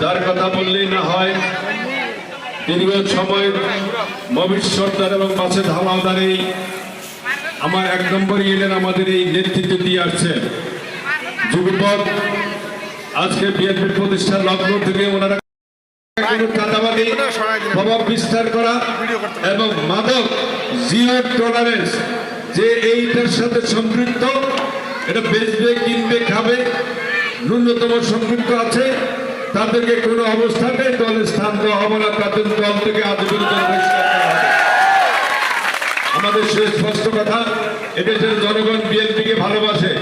যার কথা বললেই না হয় দীর্ঘ সময় মবির সর্দার এবং পাশে ধামাদার এই আমার এক নম্বর ইউনিয়ন আমাদের এই নেতৃত্ব দিয়ে আসছেন। যুগপথ আজকে বিএনপির প্রতিষ্ঠার লগ্ন থেকে ওনারা ন্যূনতম সম্পৃক্ত আছে। তাদেরকে কোনো অবস্থাতে দলে স্থান দেওয়া হবে না। তাদের দল থেকে আজীবন। আমাদের শেষ স্পষ্ট কথা, এদেশের জনগণ বিএনপিকে ভালোবাসে।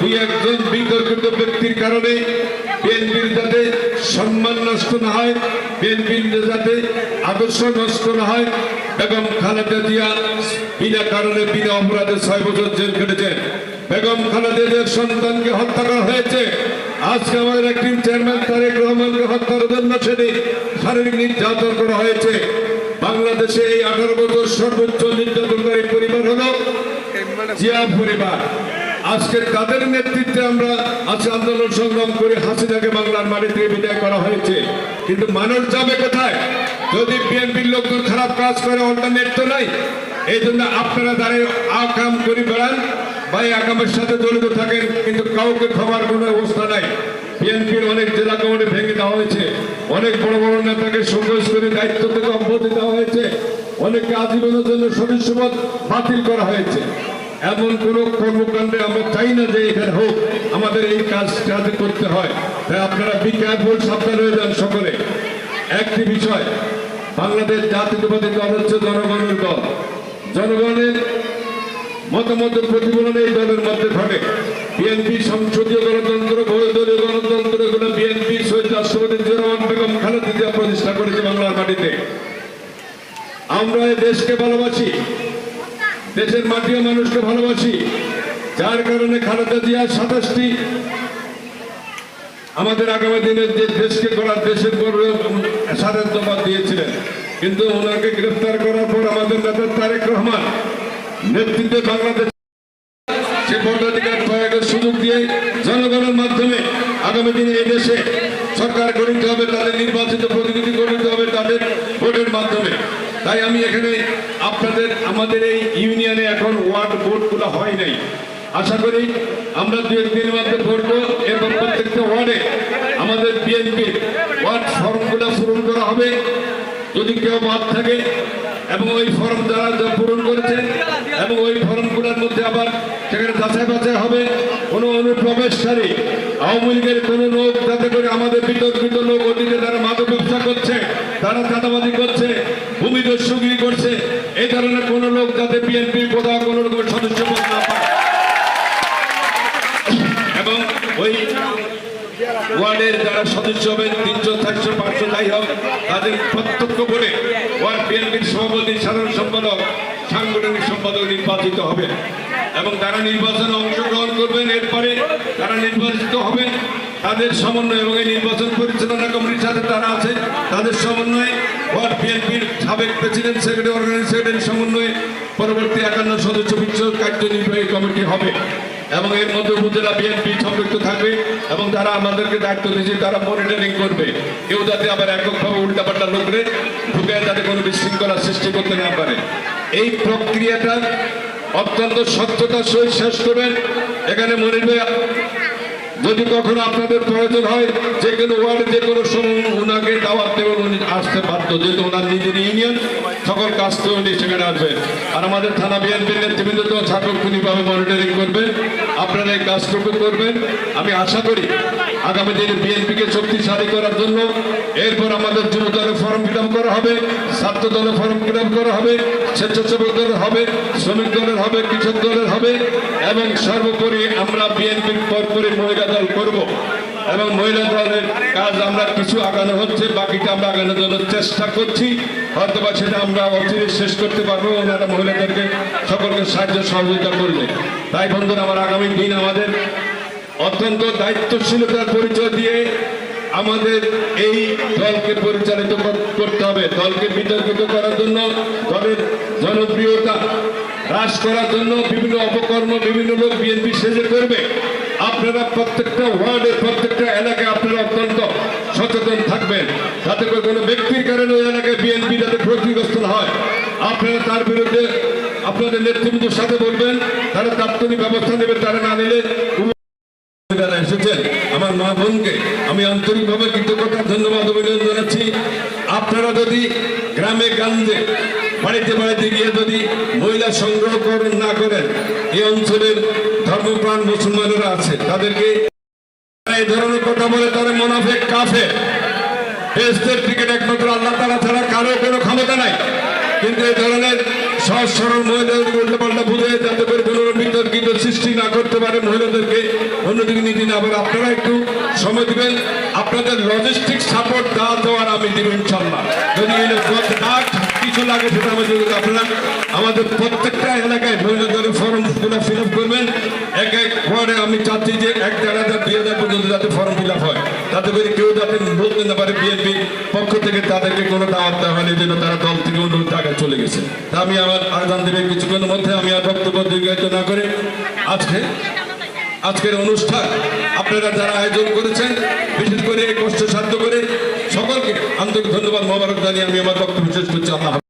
দুই একজন বিতর্কিত ব্যক্তির কারণে বিএনপির যাতে সম্মান নষ্ট না হয়, বিএনপির যাতে আদর্শ নষ্ট না হয়, বেগম খালেদা জিয়া বিনা কারণে, বিনা অপরাধে ছয় বছর জেল কেটেছেন বেগম খালেদা জিয়ার সন্তানকে হত্যা করা হয়েছে। আজকে আমাদের একটি চেয়ারম্যান তারেক রহমানকে হত্যার জন্য সেদিন শারীরিক নির্যাতন করা হয়েছে। বাংলাদেশে এই আঠারো বছর সর্বোচ্চ নির্যাতনকারী পরিবার হলো জিয়া পরিবার। আজকে তাদের নেতৃত্বে আমরা আজকে আন্দোলন সংগ্রাম করে হাসিনাকে বাংলার মাটি বিদায় করা হয়েছে। কিন্তু মানুষ যাবে কোথায়? যদি বিএনপির লোকজন খারাপ কাজ করে অল্টারনেট তো নাই এই জন্য আপনারা দাঁড়িয়ে আকাম করে বেড়ান। বা এই আকামের সাথে জড়িত থাকেন, কিন্তু কাউকে খাবার কোনো অবস্থা নাই। বিএনপির অনেক জেলা কমিটি ভেঙে দেওয়া হয়েছে। অনেক বড় বড় নেতাকে সংঘর্ষ করে দায়িত্ব থেকে অব্যাহতি দেওয়া হয়েছে। অনেককে আজীবনের জন্য সদস্যপদ বাতিল করা হয়েছে। এমন কোন কর্মকাণ্ডে আমরা চাই না যে এখানে হোক। আমাদের এই কাজ যাতে করতে হয়। তাই আপনারা বি কেয়ারফুল সাবধান হয়ে যান সকলে। একটি বিষয়, বাংলাদেশ জাতীয়তাবাদী দল হচ্ছে জনগণের দল। জনগণের মতামত প্রতিফলন এই দলের মধ্যে ঘটে বিএনপি সংসদীয় গণতন্ত্র বহুদলীয় গণতন্ত্র, এগুলো বিএনপি, শহীদ রাষ্ট্রপতি জিয়া রহমান বেগম খালেদা জিয়া প্রতিষ্ঠা করেছে বাংলার মাটিতে। আমরা এই দেশকে ভালোবাসি। দেশের মাটি ও মানুষকে ভালোবাসি। যার কারণে খালেদা জিয়া সাতাশটি আমাদের আগামী দিনের যে দেশকে করার দেশের স্বাধীনতাবাদ দিয়েছিলেন। কিন্তু ওনাকে গ্রেফতার করার পর আমাদের নেতা তারেক রহমান নেতৃত্বে বাংলাদেশ প্রয়োগের সুযোগ দিয়ে জনগণের মাধ্যমে আগামী দিনে এই দেশে সরকার গঠিত হবে, তাদের নির্বাচিত প্রতিনিধি গঠিত হবে তাদের ভোটের মাধ্যমে। তাই আমি এখানে আপনাদের, আমাদের এই ইউনিয়নে এখন ওয়ার্ড ভোটগুলো হয় নাই। আশা করি আমরা দু একদিনের মধ্যে ভরবো এবং প্রত্যেকটা ওয়ার্ডে আমাদের বিএনপির ওয়ার্ড ফর্মগুলো পূরণ করা হবে। যদি কেউ বাদ থাকে এবং ওই ফর্ম যারা যা পূরণ করেছেন এবং ওই ফর্মগুলোর মধ্যে আবার সেখানে যাচাই বাছাই হবে। কোনো অনুপ্রবেশকারী, আওয়ামী লীগের কোনো লোক যাতে করে আমাদের বিতর্কিত লোক অতীতে তারা মাদক ব্যবসা করছে তারা চাঁদাবাজি করছে, ভূমি দস্যুগিরি করছে, এই ধরনের কোনো লোক যাতে বিএনপির কোথাও কোনো রকমের সদস্য না পায় এবং ওই ওয়ার্ডের যারা সদস্য হবেন তিনশো চারশো পাঁচশো যাই হোক, তাদের প্রত্যক্ষ করে ওয়ার্ড বিএনপির সভাপতি, সাধারণ সম্পাদক, সাংগঠনিক সম্পাদক নির্বাচিত হবে এবং তারা নির্বাচনে অংশগ্রহণ করবেন, এরপরে তারা নির্বাচিত হবেন, তাদের সমন্বয় এবং এই নির্বাচন পরিচালনা কমিটির সাথে তারা আছে তাদের সমন্বয়ে ওয়ার্ড বিএনপির সাবেক প্রেসিডেন্ট, সেক্রেটারি, অর্গানাইজ সেক্রেটারি সমন্বয়ে পরবর্তী একান্ন সদস্য বিশিষ্ট কার্যনির্বাহী কমিটি হবে। এবং এর মধ্যে উপজেলা বিএনপি সম্পৃক্ত থাকবে এবং তারা আমাদেরকে দায়িত্ব দিয়েছে, তারা মনিটরিং করবে। কেউ যাতে আবার এককভাবে উল্টাপাল্টা লোকরে ঢুকে যাতে কোনো বিশৃঙ্খলা সৃষ্টি করতে না পারে। এই প্রক্রিয়াটা অত্যন্ত স্বচ্ছতার সহিত শেষ করবেন। এখানে মনির ভাই যদি কখনো আপনাদের প্রয়োজন হয়, যে কোনো ওয়ার্ডে যে কোনো সময় ওনাকে দাওয়াত দেবেন, উনি আসতে বাধ্য। যেহেতু ওনার নিজের ইউনিয়ন, সকল কাজ তো উনি সেখানে আসবেন। আর আমাদের থানা বিএনপির নেতৃবৃন্দ তো সার্বক্ষণিকভাবে মনিটরিং করবেন। আপনারা এই কাজটুকু করবেন। আমি আশা করি আগামী দিনে বিএনপিকে শক্তিশালী করার জন্য এরপর আমাদের যুব দলের ফর্ম ফিল করা হবে, ছাত্র দলের ফর্ম ফিল করা হবে, স্বেচ্ছাসেবক দলের হবে, শ্রমিক দলের হবে, কৃষক দলের হবে, এবং সর্বোপরি আমরা বিএনপির পরপরই মহিলা দল করব। এবং মহিলা দলের কাজ আমরা কিছু আগানো হচ্ছে, বাকিটা আমরা আগানোর জন্য চেষ্টা করছি। হয়তো বা সেটা আমরা অচিরে শেষ করতে পারব ওনারা মহিলাদেরকে সকলকে সাহায্য সহযোগিতা করবে। তাই বন্ধুরা, আমার আগামী দিন আমাদের অত্যন্ত দায়িত্বশীলতার পরিচয় দিয়ে আমাদের এই দলকে পরিচালিত করতে হবে। দলকে বিতর্কিত করার জন্য, দলের জনপ্রিয়তা হ্রাস করার জন্য বিভিন্ন অপকর্ম বিভিন্ন লোক বিএনপি সেজে করবে। আপনারা প্রত্যেকটা ওয়ার্ডে, প্রত্যেকটা এলাকায় আপনারা অত্যন্ত সচেতন থাকবেন। যাতে করে কোনো ব্যক্তির কারণে ওই এলাকায় বিএনপি যাতে ক্ষতিগ্রস্ত হয়। আপনারা তার বিরুদ্ধে আপনাদের নেতৃবৃন্দের সাথে বলবেন, তারা তাৎক্ষণিক ব্যবস্থা নেবে, তারা না নিলে এসেছেন, আমার মা বোনকে আমি আন্তরিকভাবে কৃতজ্ঞতা, ধন্যবাদ, অভিনন্দন জানাচ্ছি। আপনারা যদি গ্রামে, গঞ্জে, বাড়িতে বাড়িতে গিয়ে যদি মহিলা সংগ্রহ করেন না করেন, এই অঞ্চলের ধর্মপ্রাণ মুসলমানেরা আছে, তাদেরকে এই ধরনের কথা বলে তারা মোনাফেক কাফে টিকিট একমাত্র আল্লাহ তারা ছাড়া কারও কোনো ক্ষমতা নাই। কিন্তু এই ধরনের সহজ সরল মহিলাদের উল্টো পাল্টা বুঝে যাতে করে কোনো বিতর্কিত সৃষ্টি না করতে পারে মহিলাদেরকে, অন্যদিকে নীতি না পারে আপনারা একটু সময় দিবেন। আপনাদের লজিস্টিক সাপোর্ট দেওয়া দেওয়ার আমি দিব ইনশাল্লাহ যদি এই কিছু লাগে সেটা আমাদের আপনারা আমাদের প্রত্যেকটা এলাকায় মহিলাদের ফর্ম ফিল আপ করবেন। এক এক ওয়ার্ডে আমি চাচ্ছি যে এক দেড় হাজার দুই হাজার পর্যন্ত যাতে ফর্ম ফিল হয়। তাতে করে কেউ যাতে বলতে না পারে বিএনপি পক্ষ থেকে, তাদেরকে কোনো দাওয়াত দেওয়া হয়নি যেন তারা দল থেকে অন্য জায়গায় চলে গেছে। তা আমি আমার আগাম দেবের কিছুক্ষণের মধ্যে, আমি আর বক্তব্য দীর্ঘায়িত না করে আজকে, আজকের অনুষ্ঠান আপনারা যারা আয়োজন করেছেন, বিশেষ করে কষ্ট সাধ্য করে সকলকে আন্তরিক ধন্যবাদ, মোবারক জানিয়ে আমি আমার বক্তব্য শেষ করছি। আল্লাহ।